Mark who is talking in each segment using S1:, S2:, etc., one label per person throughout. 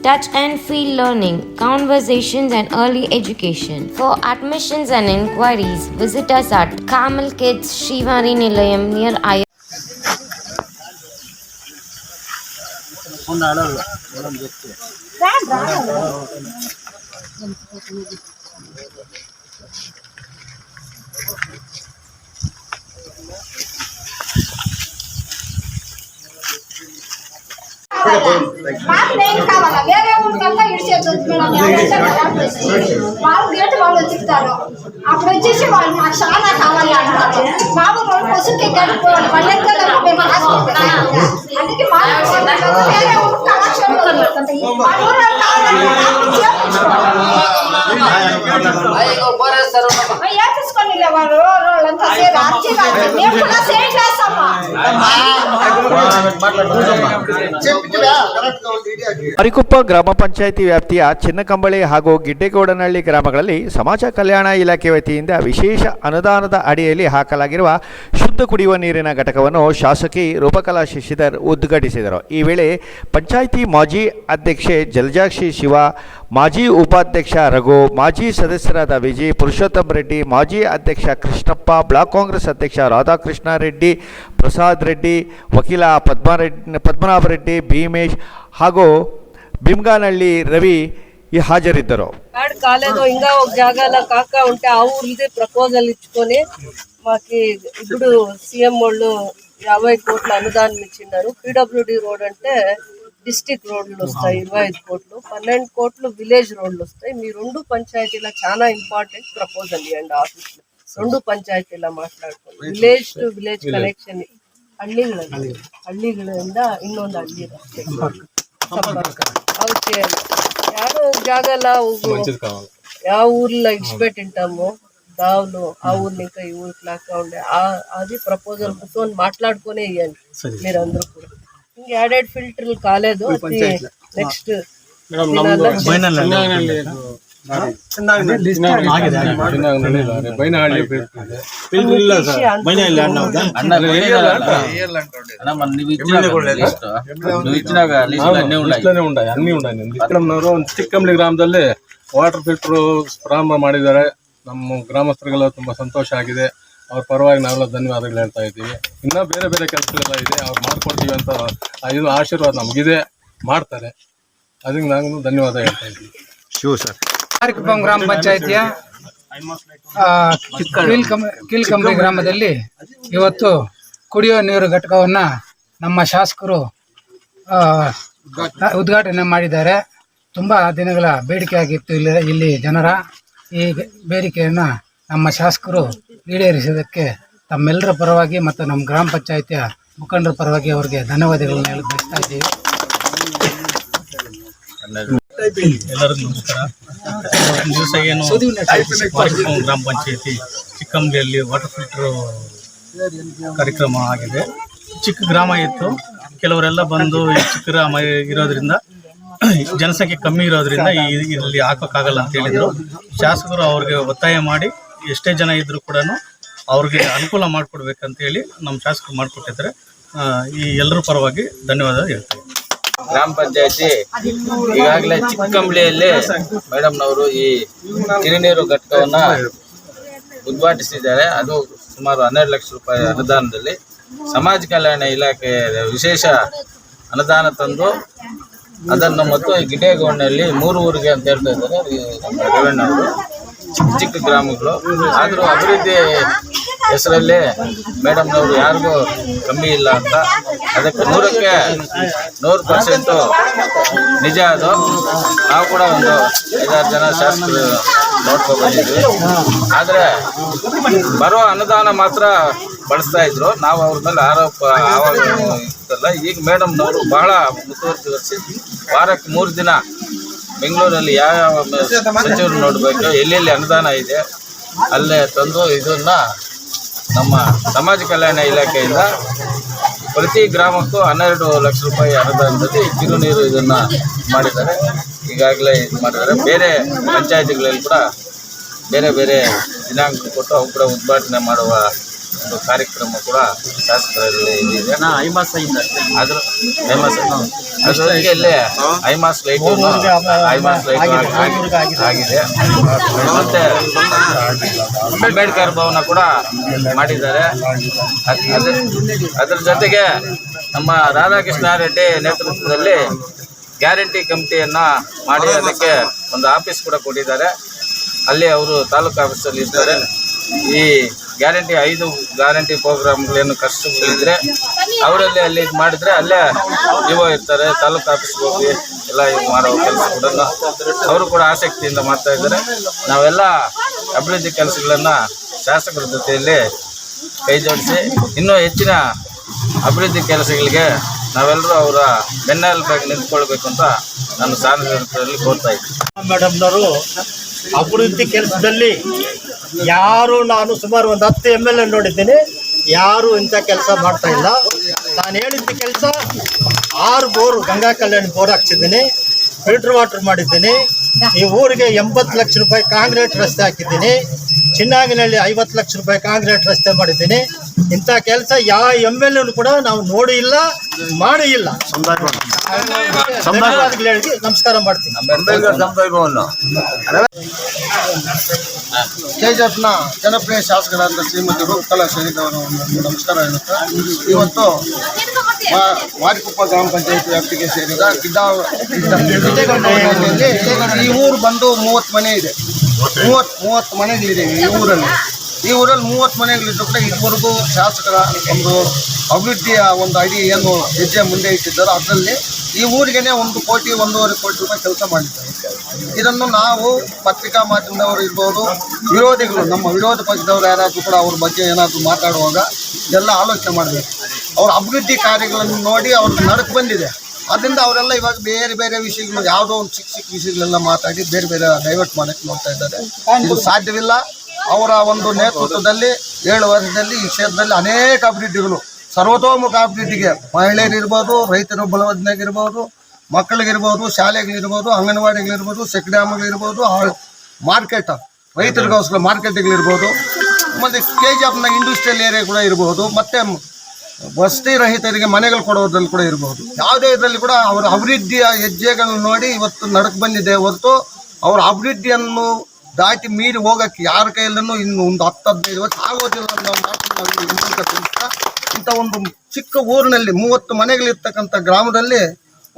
S1: touch and feel learning, conversations, and early education. For admissions and inquiries, visit us at Kamal Kids Shivari Nilayam near I.
S2: వాళ్ళు gate వాళ్ళు వెతుకుతారు అప్పుడు వచ్చేసి వాళ్ళు మాకు చాలా కావాలి అంటారు బాబు రెండు పసుకి గడిపోవాలి మళ్ళీ మేము అందుకే మాకు వేరే కలెక్షన్ మా ఊరు ఏ తీసుకొని వాళ్ళు వాళ్ళంతా సేమ్ అర్జీ మేము కూడా సేమ్ చేస్తామా?
S3: ಅರಿಕುಪ್ಪ ಗ್ರಾಮ ಪಂಚಾಯಿತಿ ವ್ಯಾಪ್ತಿಯ ಚಿನ್ನಕಂಬಳಿ ಹಾಗೂ ಗಿಡ್ಡೆಗೌಡನಹಳ್ಳಿ ಗ್ರಾಮಗಳಲ್ಲಿ ಸಮಾಜ ಕಲ್ಯಾಣ ಇಲಾಖೆ ವತಿಯಿಂದ ವಿಶೇಷ ಅನುದಾನದ ಅಡಿಯಲ್ಲಿ ಹಾಕಲಾಗಿರುವ ಶುದ್ಧ ಕುಡಿಯುವ ನೀರಿನ ಘಟಕವನ್ನು ಶಾಸಕಿ ರೂಪಕಲಾ ಶಶಿಧರ್ ಉದ್ಘಾಟಿಸಿದರು. ಈ ವೇಳೆ ಪಂಚಾಯಿತಿ ಮಾಜಿ ಅಧ್ಯಕ್ಷೆ ಜಲಜಾಕ್ಷಿ ಶಿವ ಮಾಜಿ ಉಪಾಧ್ಯಕ್ಷ ರಘು, ಮಾಜಿ ಸದಸ್ಯರಾದ ವಿಜಯ್ ಪುರುಷೋತ್ತಮ ರೆಡ್ಡಿ, ಮಾಜಿ ಅಧ್ಯಕ್ಷ ಕೃಷ್ಣಪ್ಪ, ಬ್ಲಾಕ್ ಕಾಂಗ್ರೆಸ್ ಅಧ್ಯಕ್ಷ ರಾಧಾಕೃಷ್ಣ ರೆಡ್ಡಿ ಪ್ರಸಾದ್ ರೆಡ್ಡಿ, ವಕೀಲ ಪದ್ಮಾರೆಡ್ಡಿ ಪದ್ಮನಾಭ ರೆಡ್ಡಿ, ಭೀಮೇಶ್ ಹಾಗೂ ಬಿಮ್ಗಾನಹಳ್ಳಿ ರವಿ ಹಾಜರಿದ್ದರು.
S4: ಕಾರ್ಡ್ ಕಾಲೇದು ಹಿಂಗ ಜಾಗ ಎಲ್ಲ ಕಾಕ ಉಂಟೆ ಅವ್ರು ಇದೆ ಪ್ರಪೋಸಲ್ ಇಚ್చుకొని మాకి ఇప్పుడు సీఎం వాళ్ళు యాభై కోట్ల అనుదానం ఇచ్చినారు పీడబ్ల్యూడి రోడ్ అంటే డిస్టిక్ రోడ్లు వస్తాయి ఇరవై ఐదు కోట్లు పన్నెండు కోట్లు విలేజ్ రోడ్లు వస్తాయి మీ రెండు పంచాయతీల చాలా ఇంపార్టెంట్ ప్రపోజల్ ఇవ్వండి ఆఫీస్ లో రెండు పంచాయతీల ಮಾತಾಡ್ಕೊಂಡು ವಿಲೇಜ್ ಟು ವಿಲೇಜ್ ಕನೆಕ್ಷನ್ ಹಳ್ಳಿಗಳಲ್ಲಿ ಹಳ್ಳಿಗಳಿಂದ ಇನ್ನೊಂದು ಹಳ್ಳಿ ರಸ್ತೆ ಸಂಪರ್ಕ అవి చేయాలి యాడో ఒక జాగాలో ఒక- ಯಾವ ఊర్లో ఇడిచిపెట్టింటాము దావులు ఆ ఊర్ని ఇంకా ఈ ఊరికి లాగా ఉండే ఆ- అది ప్రపోజల్ కూర్చొని మాట్లాడుకునే ఇవ్వండి మీరందరూ కూడా
S5: ಹಿಂಗೆ ಎರಡೆರಡು ಫಿಲ್ಟರ್ ಕಾಲೇದು ನೆಕ್ಸ್ಟ್ ಚಿಕ್ಕಂಬಳಿ ಗ್ರಾಮದಲ್ಲಿ ವಾಟರ್ ಫಿಲ್ಟರ್ ಪ್ರಾರಂಭ ಮಾಡಿದ್ದಾರೆ. ನಮ್ಮ ಗ್ರಾಮಸ್ಥರಿಗೆಲ್ಲ ತುಂಬಾ ಸಂತೋಷ ಆಗಿದೆ. ಅವ್ರ ಪರವಾಗಿ ನಾವೆಲ್ಲ ಧನ್ಯವಾದಗಳು ಹೇಳ್ತಾ ಇದ್ದೀವಿ. ಇನ್ನೂ ಬೇರೆ ಬೇರೆ ಕೆಲಸಗಳೆಲ್ಲ ಇದೆ ಅವ್ರು ಮಾಡ್ಕೊಡ್ತೀವಿ ಅಂತ ಆ ಇದು ಆಶೀರ್ವಾದ ನಮಗಿದೆ ಮಾಡ್ತಾರೆ. ಅದಕ್ಕೆ ನಾನು ಧನ್ಯವಾದ ಹೇಳ್ತಾ ಇದ್ದೀವಿ
S6: ಕಾರ್ಯಕ್ರಮ ಗ್ರಾಮ ಪಂಚಾಯಿತಿಯ ಕಿಲ್ ಕೀಲ್ಕಂಬ ಗ್ರಾಮದಲ್ಲಿ ಇವತ್ತು ಕುಡಿಯುವ ನೀರು ಘಟಕವನ್ನ ನಮ್ಮ ಶಾಸಕರು ಉದ್ಘಾಟನೆ ಮಾಡಿದ್ದಾರೆ. ತುಂಬ ದಿನಗಳ ಬೇಡಿಕೆ ಆಗಿತ್ತು ಇಲ್ಲಿ ಇಲ್ಲಿ ಜನರ ಈ ಬೇಡಿಕೆಯನ್ನು ನಮ್ಮ ಶಾಸಕರು ಈಡೇರಿಸಿದ್ದಕ್ಕೆ ತಮ್ಮೆಲ್ಲರ ಪರವಾಗಿ ಮತ್ತು ನಮ್ಮ ಗ್ರಾಮ ಪಂಚಾಯಿತಿಯ ಮುಖಂಡರ ಪರವಾಗಿ ಅವರಿಗೆ ಧನ್ಯವಾದಗಳನ್ನು ಹೇಳಿ ಬಯಸ್ತಾ ಇದ್ದೀವಿ.
S7: ಎಲ್ಲರಿಗೂ ನಮಸ್ಕಾರ. ದಿವಸ ಏನು ಗ್ರಾಮ ಪಂಚಾಯತಿ ಚಿಕ್ಕಂಬಿಯಲ್ಲಿ ವಾಟರ್ ಫಿಲ್ಟರ್ ಕಾರ್ಯಕ್ರಮ ಆಗಿದೆ. ಚಿಕ್ಕ ಗ್ರಾಮ ಇತ್ತು. ಕೆಲವರೆಲ್ಲ ಬಂದು ಈ ಚಿಕ್ಕ ಗ್ರಾಮ ಇರೋದ್ರಿಂದ, ಜನಸಂಖ್ಯೆ ಕಮ್ಮಿ ಇರೋದ್ರಿಂದ ಈ- ಇಲ್ಲಿ ಹಾಕೋಕ್ಕಾಗಲ್ಲ ಅಂತ ಹೇಳಿದರು. ಶಾಸಕರು ಅವ್ರಿಗೆ ಒತ್ತಾಯ ಮಾಡಿ ಎಷ್ಟೇ ಜನ ಇದ್ದರೂ ಕೂಡ ಅವ್ರಿಗೆ ಅನುಕೂಲ ಮಾಡಿಕೊಡ್ಬೇಕಂತ ಹೇಳಿ ನಮ್ಮ ಶಾಸಕರು ಮಾಡಿಕೊಟ್ಟಿದ್ದಾರೆ. ಈ ಎಲ್ಲರ ಪರವಾಗಿ ಧನ್ಯವಾದ ಹೇಳ್ತೇವೆ.
S8: ಗ್ರಾಮ ಪಂಚಾಯತಿ ಈಗಾಗಲೇ ಚಿಕ್ಕಂಬಳಿಯಲ್ಲಿ ಮೇಡಮ್ನವರು ಈ ಕಿರಿನೀರು ಘಟಕವನ್ನು ಉದ್ಘಾಟಿಸಿದ್ದಾರೆ. ಅದು ಸುಮಾರು ಹನ್ನೆರಡು ಲಕ್ಷ ರೂಪಾಯಿ ಅನುದಾನದಲ್ಲಿ. ಸಮಾಜ ಕಲ್ಯಾಣ ಇಲಾಖೆ ವಿಶೇಷ ಅನುದಾನ ತಂದು ಅದನ್ನು ಮತ್ತು ಗಿಡೇಗೌಡನಲ್ಲಿ ಮೂರು ಊರಿಗೆ ಅಂತ ಹೇಳ್ತಾ ಇದ್ದಾರೆ. ರೇವಣ್ಣವರು ಚಿಕ್ಕ ಚಿಕ್ಕ ಗ್ರಾಮಗಳು. ಆದರೂ ಅಭಿವೃದ್ಧಿ ಹೆಸರಲ್ಲಿ ಮೇಡಮ್ನವರು ಯಾರಿಗೂ ಕಮ್ಮಿ ಇಲ್ಲ ಅಂತ. ಅದಕ್ಕೆ ನೂರಕ್ಕೆ ನೂರು ಪರ್ಸೆಂಟು ನಿಜ ಅದು. ನಾವು ಕೂಡ ಒಂದು ಐದಾರು ಜನ ಶಾಸಕರು ನೋಡ್ಕೊ ಬಂದಿದ್ವಿ. ಆದರೆ ಬರೋ ಅನುದಾನ ಮಾತ್ರ ಬಳಸ್ತಾ ಇದ್ರು. ನಾವು ಅವ್ರ ಮೇಲೆ ಆರೋಪ ಆವಾಗ ಈಗ ಮೇಡಮ್ನವರು ಬಹಳ ಮುತುವರ್ಜಿ ವಹಿಸಿ ವಾರಕ್ಕೆ ಮೂರು ದಿನ ಬೆಂಗಳೂರಲ್ಲಿ ಯಾವ ಯಾವ ಸಚಿವರು ನೋಡಬೇಕು? ಎಲ್ಲೆಲ್ಲಿ ಅನುದಾನ ಇದೆ? ಅಲ್ಲೇ ತಂದು ಇದನ್ನ ನಮ್ಮ ಸಮಾಜ ಕಲ್ಯಾಣ ಇಲಾಖೆಯಿಂದ ಪ್ರತಿ ಗ್ರಾಮಕ್ಕೂ ಹನ್ನೆರಡು ಲಕ್ಷ ರೂಪಾಯಿ ಅನುದಾನದಲ್ಲಿ ಕಿರುನೀರು ನೀರು ಇದನ್ನ ಮಾಡಿದ್ದಾರೆ. ಈಗಾಗಲೇ ಇದು ಮಾಡಿದ್ದಾರೆ. ಬೇರೆ ಪಂಚಾಯತಿಗಳಲ್ಲಿ ಕೂಡ ಬೇರೆ ಬೇರೆ ದಿನಾಂಕ ಕೊಟ್ಟು ಅವು ಕೂಡ ಉದ್ಘಾಟನೆ ಮಾಡುವ ಒಂದು ಕಾರ್ಯಕ್ರಮ ಕೂಡ ಶಾಸಕರಲ್ಲಿ ಇದೆ ಅದ್ರ ಐಮಾಸ್ ಅದ್ರ ಜೊತೆಗೆ ಇಲ್ಲೇ ಐಮಾಸ್ ಲೈಟ್ ಐಮಾಸ್ ಲೈಟ್ ಆಗಿದೆ ಮತ್ತೆ ಅಂಬೇಡ್ಕರ್ ಭವನ ಕೂಡ ಮಾಡಿದ್ದಾರೆ. ಅದ್- ಅದ್ರ ಅದ್ರ ಜೊತೆಗೆ ನಮ್ಮ ರಾಧಾಕೃಷ್ಣ ರೆಡ್ಡಿ ನೇತೃತ್ವದಲ್ಲಿ ಗ್ಯಾರಂಟಿ ಕಮಿಟಿಯನ್ನ ಮಾಡಿ ಅದಕ್ಕೆ ಒಂದು ಆಫೀಸ್ ಕೂಡ ಕೊಟ್ಟಿದ್ದಾರೆ. ಅಲ್ಲಿ ಅವರು ತಾಲೂಕು ಆಫೀಸಲ್ಲಿ ಇರ್ತಾರೆ. ಈ ಗ್ಯಾರಂಟಿ ಐದು ಗ್ಯಾರಂಟಿ ಪ್ರೋಗ್ರಾಮ್ಗಳೇನು ಕಷ್ಟಗಳಿದ್ರೆ ಅವರಲ್ಲಿ ಅಲ್ಲಿ ಇದು ಮಾಡಿದ್ರೆ ಅಲ್ಲೇ ಇವ ಇರ್ತಾರೆ, ತಾಲೂಕು ಆಫೀಸ್ಗೆ ಹೋಗಿ ಎಲ್ಲ ಇದು ಮಾಡೋ ಕೆಲಸ ಕೂಡ ಅವರು ಕೂಡ ಆಸಕ್ತಿಯಿಂದ ಮಾಡ್ತಾ ಇದ್ದಾರೆ. ನಾವೆಲ್ಲ ಅಭಿವೃದ್ಧಿ ಕೆಲಸಗಳನ್ನ ಶಾಸಕರ ಜೊತೆಯಲ್ಲಿ ಕೈ ಜೋಡಿಸಿ ಇನ್ನೂ ಹೆಚ್ಚಿನ ಅಭಿವೃದ್ಧಿ ಕೆಲಸಗಳಿಗೆ ನಾವೆಲ್ಲರೂ ಅವರ ಬೆನ್ನೆಲುಬಾಗಿ ನಿಂತ್ಕೊಳ್ಬೇಕು ಅಂತ ನಾನು ಸಾರ್ವಜನಿಕರಲ್ಲಿ ಕೋರ್ತಾ ಇದ್ದೀನಿ.
S9: ಮೇಡಮ್ನವರು, ಅಭಿವೃದ್ಧಿ ಕೆಲಸದಲ್ಲಿ ಯಾರು ನಾನು ಸುಮಾರು ಒಂದು ಹತ್ತು ಎಂ ಎಲ್ ಎ ನೋಡಿದ್ದೀನಿ. ಯಾರು ಇಂಥ ಕೆಲಸ ಮಾಡ್ತಾ ಇಲ್ಲ. ನಾನು ಹೇಳಿದ್ದ ಕೆಲಸ ಆರು ಬೋರ್ ಗಂಗಾ ಕಲ್ಯಾಣ ಬೋರ್ ಹಾಕ್ಸಿದ್ದೀನಿ. ಫಿಲ್ಟರ್ ವಾಟರ್ ಮಾಡಿದ್ದೀನಿ. ಈ ಊರಿಗೆ ಎಂಬತ್ತು ಲಕ್ಷ ರೂಪಾಯಿ ಕಾಂಕ್ರೀಟ್ ರಸ್ತೆ ಹಾಕಿದ್ದೀನಿ. ಚಿನ್ನಾಗಿನಲ್ಲಿ ಐವತ್ತು ಲಕ್ಷ ರೂಪಾಯಿ ಕಾಂಕ್ರೀಟ್ ರಸ್ತೆ ಮಾಡಿದ್ದೀನಿ. ಇಂಥ ಕೆಲಸ ಯಾವ ಎಂ ಎಲ್ ಎನು ಕೂಡ ನಾವು ನೋಡಿ ಇಲ್ಲ, ಮಾಡಿ ಇಲ್ಲ. ಹೇಳಿ, ನಮಸ್ಕಾರ ಮಾಡ್ತೀನಿ. ಕೆಜಿಎಫ್ನ ಜನಪ್ರಿಯ ಶಾಸಕರಾದ ಶ್ರೀಮತಿ ರೂಪಕಲಾ ಶಹೀದ್ ಅವರು ನಮಸ್ಕಾರ ಹೇಳುತ್ತಾ, ಇವತ್ತು ವಾರಿಕೊಪ್ಪ ಗ್ರಾಮ ಪಂಚಾಯತ್ ವ್ಯಾಪ್ತಿಗೆ ಸೇರಿದ ಗಿಡ್ಡ ಈ ಊರು ಬಂದು ಮೂವತ್ತು ಮನೆ ಇದೆ. ಮೂವತ್ತು ಮೂವತ್ತು ಮನೆಗಳಿದೆ ಈ ಊರಲ್ಲಿ. ಈ ಊರಲ್ಲಿ ಮೂವತ್ತು ಮನೆಗಳಿದ್ದು ಕೂಡ ಇದುವರೆಗೂ ಶಾಸಕರ ಒಂದು ಅಭಿವೃದ್ಧಿಯ ಒಂದು ಅಡಿ ಏನು ಹೆಜ್ಜೆ ಮುಂದೆ ಇಟ್ಟಿದ್ದಾರೋ ಅದರಲ್ಲಿ ಈ ಊರಿಗೇನೆ ಒಂದು ಕೋಟಿ, ಒಂದೂವರೆ ಕೋಟಿ ರೂಪಾಯಿ ಕೆಲಸ ಮಾಡಿದ್ದಾರೆ. ಇದನ್ನು ನಾವು ಪತ್ರಿಕಾ ಮಾಧ್ಯಮದವರು ಇರ್ಬೋದು, ವಿರೋಧಿಗಳು, ನಮ್ಮ ವಿರೋಧ ಪಕ್ಷದವರು ಯಾರಾದರೂ ಕೂಡ ಅವ್ರ ಬಗ್ಗೆ ಏನಾದರೂ ಮಾತಾಡುವಾಗ ಎಲ್ಲ ಆಲೋಚನೆ ಮಾಡಬೇಕು. ಅವ್ರ ಅಭಿವೃದ್ಧಿ ಕಾರ್ಯಗಳನ್ನು ನೋಡಿ ಅವ್ರ ನಡಕ್ ಬಂದಿದೆ. ಅದರಿಂದ ಅವರೆಲ್ಲ ಇವಾಗ ಬೇರೆ ಬೇರೆ ವಿಷಯಗಳು, ಯಾವುದೋ ಒಂದು ಚಿಕ್ಕ ಚಿಕ್ಕ ವಿಷಯಗಳೆಲ್ಲ ಮಾತಾಡಿ ಬೇರೆ ಬೇರೆ ಡೈವರ್ಟ್ ಮಾಡೋಕ್ಕೆ ನೋಡ್ತಾ ಇದ್ದಾರೆ. ಇದು ಸಾಧ್ಯವಿಲ್ಲ. ಅವರ ಒಂದು ನೇತೃತ್ವದಲ್ಲಿ ಏಳು ವರ್ಷದಲ್ಲಿ ಈ ಕ್ಷೇತ್ರದಲ್ಲಿ ಅನೇಕ ಅಭಿವೃದ್ಧಿಗಳು. ಸರ್ವತೋಮುಖ ಅಭಿವೃದ್ಧಿಗೆ ಮಹಿಳೆಯರಿರ್ಬೋದು, ರೈತರು ಬಲವರ್ಧನೆಗಿರ್ಬೋದು ಮಕ್ಕಳಿಗಿರ್ಬೋದು, ಶಾಲೆಗಳಿರ್ಬೋದು, ಅಂಗನವಾಡಿಗಳಿರ್ಬೋದು ಸೆಕ್ಡ್ಯಾಮ್ಗಳಿರ್ಬೋದು ಮಾರ್ಕೆಟ್, ರೈತರಿಗೋಸ್ಕರ ಮಾರ್ಕೆಟ್ಗಳಿರ್ಬೋದು, ಮತ್ತು ಕೆ ಜಿ ಎಫ್ನ ಇಂಡಸ್ಟ್ರಿಯಲ್ ಏರಿಯಾ ಕೂಡ ಇರ್ಬೋದು, ಮತ್ತು ವಸತಿ ರಹಿತರಿಗೆ ಮನೆಗಳು ಕೊಡೋದ್ರಲ್ಲಿ ಕೂಡ ಇರ್ಬೋದು. ಯಾವುದೇ ಇದರಲ್ಲಿ ಕೂಡ ಅವರ ಅಭಿವೃದ್ಧಿಯ ಹೆಜ್ಜೆಗಳನ್ನು ನೋಡಿ ಇವತ್ತು ನಡಕ್ ಬಂದಿದೆ ಹೊರತು ಅವರ ಅಭಿವೃದ್ಧಿಯನ್ನು ದಾಟಿ ಮೀರಿ ಹೋಗಕ್ಕೆ ಯಾರ ಕೈಯಲ್ಲೂ ಇನ್ನು ಒಂದು ಹತ್ತು ಹದಿನೈದು ವರ್ಷ ಆಗೋದಿಲ್ಲ ಇಂಥ ಒಂದು ಚಿಕ್ಕ ಊರಿನಲ್ಲಿ ಮೂವತ್ತು ಮನೆಗಳಿರ್ತಕ್ಕಂಥ ಗ್ರಾಮದಲ್ಲಿ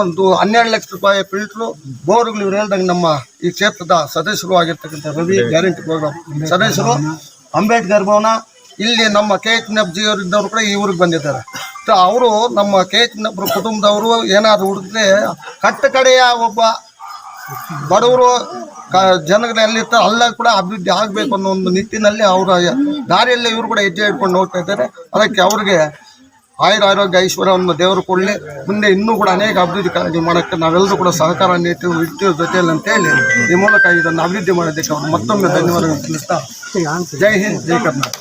S9: ಒಂದು ಹನ್ನೆರಡು ಲಕ್ಷ ರೂಪಾಯಿ ಫಿಲ್ಟ್ರು, ಬೋರ್ಗಳು ಇವ್ರು ಹೇಳ್ದಂಗೆ ನಮ್ಮ ಈ ಕ್ಷೇತ್ರದ ಸದಸ್ಯರು ಆಗಿರ್ತಕ್ಕಂಥ ರವಿ ಗ್ಯಾರಂಟಿ ಪ್ರೋಗ್ರಾಮ್ ಸದಸ್ಯರು, ಅಂಬೇಡ್ಕರ್ ಭವನ, ಇಲ್ಲಿ ನಮ್ಮ ಕೆ ಎಚ್ ನಬ್ಜಿ ಅವರು ಇದ್ದವರು ಕೂಡ ಈ ಊರಿಗೆ ಬಂದಿದ್ದಾರೆ. ಅವರು ನಮ್ಮ ಕೆ ಎಚ್ ನಬ್ರ ಕುಟುಂಬದವರು ಏನಾದರೂ ಹುಡುಕ್ರೆ ಕಟ್ಟ ಕಡೆಯ ಒಬ್ಬ ಬಡವರು ಕ ಜನಗಳು ಎಲ್ಲಿರ್ತಾರೆ ಅಲ್ಲ ಕೂಡ ಅಭಿವೃದ್ಧಿ ಆಗಬೇಕು ಅನ್ನೋ ಒಂದು ನಿಟ್ಟಿನಲ್ಲಿ ಅವರ ದಾರಿಯಲ್ಲಿ ಇವರು ಕೂಡ ಹೆಜ್ಜೆ ಇಟ್ಕೊಂಡು ಹೋಗ್ತಾ ಇದ್ದಾರೆ. ಅದಕ್ಕೆ ಅವ್ರಿಗೆ ಆಯುರ ಆರೋಗ್ಯ ಐಶ್ವರ್ಯವನ್ನು ದೇವರು ಕೊಡಲಿ. ಮುಂದೆ ಇನ್ನೂ ಕೂಡ ಅನೇಕ ಅಭಿವೃದ್ಧಿ ಕಾರ್ಯ ಮಾಡೋಕ್ಕೆ ನಾವೆಲ್ಲರೂ ಕೂಡ ಸಹಕಾರ ನೀಡ್ತೀವಿ ಇರ್ತೀವಿ ಜೊತೆಯಲ್ಲಿ ಅಂತೇಳಿ ಈ ಮೂಲಕ ಇದನ್ನು ಅಭಿವೃದ್ಧಿ ಮಾಡೋದಕ್ಕೆ ಅವರು ಮತ್ತೊಮ್ಮೆ ಧನ್ಯವಾದಗಳು ತಿಳಿಸ್ತಾ ಜೈ ಹಿಂದ್ ಜೈ ಕರ್ನಾಟಕ.